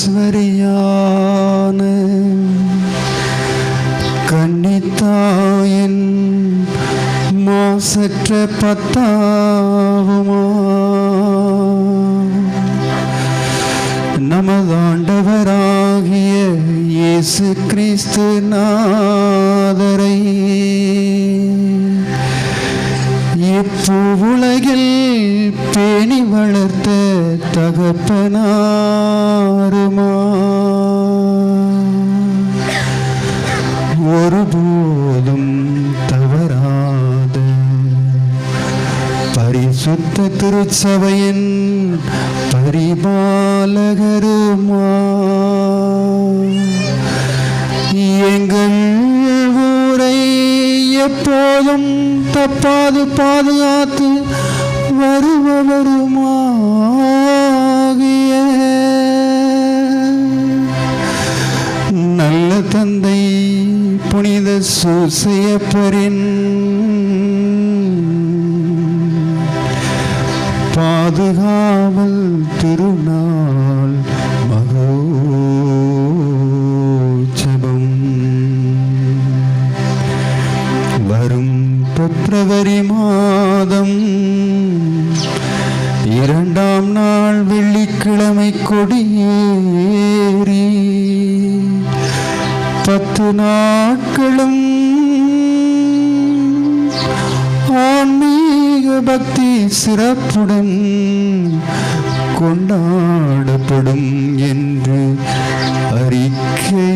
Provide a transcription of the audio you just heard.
ஈஸ்வரியான கண்ணித்தாயின் மாசற்ற பத்தாவுமா. நமதாண்டவராகிய இயேசு கிறிஸ்து நாதரை பூவுலகில் பேணி வளர்த்த தகப்பனாருமா? ஒருபோதும் தவறாத பரிசுத்த திருச்சபையின் பரிபாலகருமா? எங்கள் எப்போதும் தப்பாது பாதுகாத்து வருபவருமாகிய நல்ல தந்தை புனித சூசையப்பரின் பாதுகாவல் திருநாள் பிப்ரவரி மாதம் இரண்டாம் நாள் வெள்ளிக்கிழமை கொடியேறி பத்து நாட்களும் ஆன்மீக பக்தி சிறப்புடன் கொண்டாடப்படும் என்று அறிக்கை